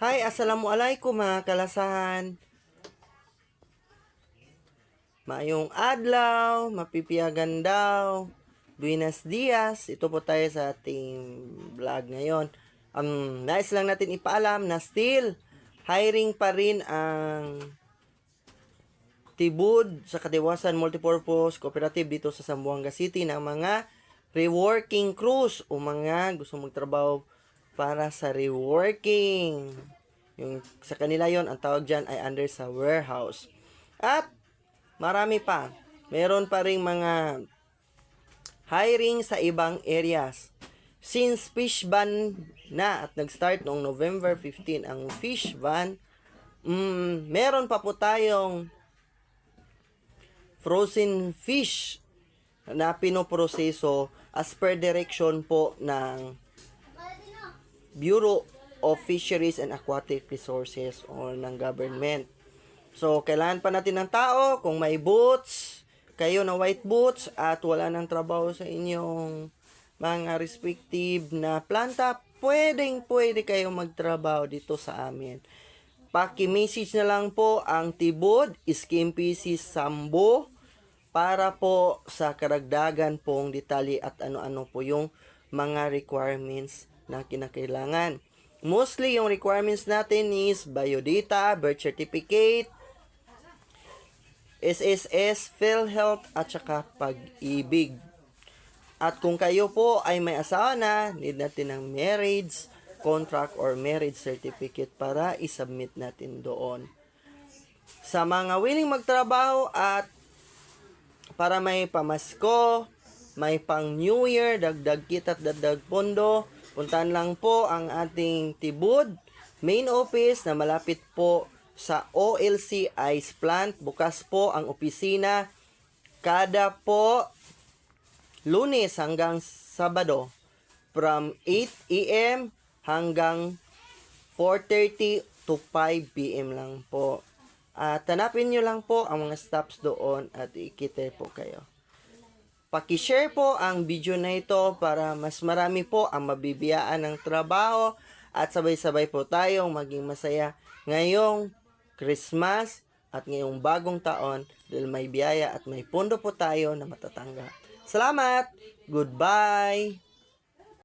Hi, assalamualaikum mga kalasahan. Maayong adlaw, mapipiyagan daw. Buenos dias. Ito po tayo sa ating vlog ngayon. Um, nais lang natin ipaalam na still hiring pa rin ang Tibud sa Kadiwasan Multipurpose Cooperative dito sa Zamboanga City ng mga reworking crews o mga gusto magtrabaho para sa reworking. Yung sa kanila yon ang tawag diyan ay under sa warehouse. At marami pa. Meron pa ring mga hiring sa ibang areas. Since fish ban na at nag-start noong November 15 ang fish ban, mm, meron pa po tayong frozen fish na pinoproseso as per direction po ng Bureau of Fisheries and Aquatic Resources or ng government. So, kailangan pa natin ng tao kung may boots, kayo na white boots at wala nang trabaho sa inyong mga respective na planta, pwedeng pwede kayo magtrabaho dito sa amin. Paki-message na lang po ang Tibod, Skim PC Sambo para po sa karagdagan pong detalye at ano-ano po yung mga requirements na kinakailangan. Mostly yung requirements natin is biodata, birth certificate, SSS, PhilHealth at saka pag-ibig. At kung kayo po ay may asawa na, need natin ng marriage contract or marriage certificate para isubmit natin doon. Sa mga willing magtrabaho at para may pamasko, may pang New Year, dagdag kit at dagdag pondo, puntahan lang po ang ating Tibud main office na malapit po sa OLC Ice Plant. Bukas po ang opisina kada po lunes hanggang sabado from 8 a.m. hanggang 4.30 to 5 p.m. lang po. At hanapin nyo lang po ang mga stops doon at ikita po kayo. Pakishare po ang video na ito para mas marami po ang mabibiyaan ng trabaho at sabay-sabay po tayong maging masaya ngayong Christmas at ngayong bagong taon dahil may biyaya at may pondo po tayo na matatanggap. Salamat! Goodbye!